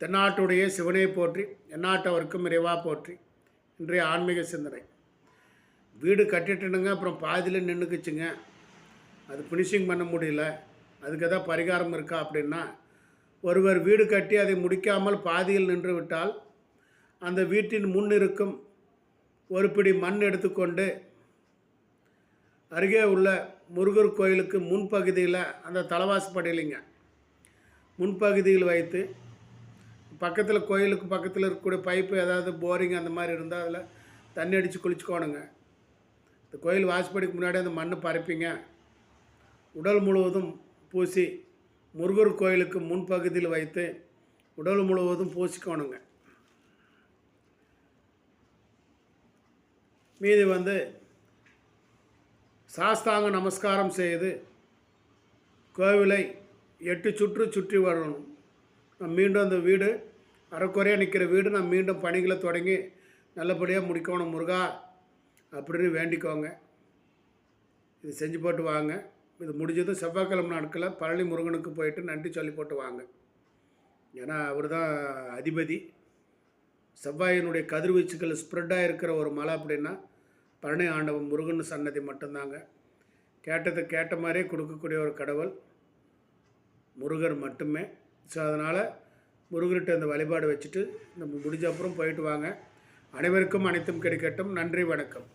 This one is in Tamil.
தென்னாட்டுடைய சிவனை போற்றி எந்நாட்டவருக்கும் இறைவா போற்றி. இன்றைய ஆன்மீக சிந்தனை. வீடு கட்டிட்டுனுங்க அப்புறம் பாதியில் நின்றுக்குச்சுங்க அது ஃபினிஷிங் பண்ண முடியல. அதுக்கு எதாவது பரிகாரம் இருக்கா அப்படின்னா ஒருவர் வீடு கட்டி அதை முடிக்காமல் பாதியில் நின்று விட்டால் அந்த வீட்டின் முன் இருக்கும் ஒரு பிடி மண் எடுத்துக்கொண்டு அருகே உள்ள முருகர் கோயிலுக்கு முன்பகுதியில் அந்த தலவாசப்படையிலிங்க முன்பகுதியில் வைத்து பக்கத்தில் கோயிலுக்கு பக்கத்தில் இருக்கக்கூடிய பைப்பு ஏதாவது போரிங் அந்த மாதிரி இருந்தால் அதில் தண்ணி அடித்து குளிச்சுக்கோணுங்க. இந்த கோயில் வாசப்படிக்கு முன்னாடி அந்த மண்ணை பரப்பிங்க. உடல் முழுவதும் பூசி முருகர் கோயிலுக்கு முன்பகுதியில் வைத்து உடல் முழுவதும் பூசிக்கோணுங்க. மீதி வந்து சாஸ்தாங்க நமஸ்காரம் செய்து கோவிலை எட்டு சுற்று சுற்றி வரணும். நான் மீண்டும் அந்த வீடு அரைக்குறையாக நிற்கிற வீடு நான் மீண்டும் பணிகளை தொடங்கி நல்லபடியாக முடிக்கணும் முருகா அப்படின்னு வேண்டிக்கோங்க. இது செஞ்சு போட்டு வாங்க. இது முடிஞ்சதும் செவ்வாய்க்கிழமை நாட்களில் பழனி முருகனுக்கு போயிட்டு நன்றி சொல்லி போட்டு வாங்க. ஏன்னா அவர் தான் அதிபதி. செவ்வாயினுடைய கதிர்வீச்சுகள் ஸ்ப்ரெட்டாக இருக்கிற ஒரு மலை அப்படின்னா பழனி ஆண்டவன் முருகன் சன்னதி மட்டும்தாங்க. கேட்டதை கேட்ட மாதிரியே கொடுக்கக்கூடிய ஒரு கடவுள் முருகர் மட்டுமே. ஸோ அதனால் முருகர்கிட்ட இந்த வழிபாடு வச்சுட்டு நம்ம முடிஞ்ச அப்புறம் போயிட்டு வாங்க. அனைவருக்கும் அனைத்தும் கிடைக்கட்டும். நன்றி வணக்கம்.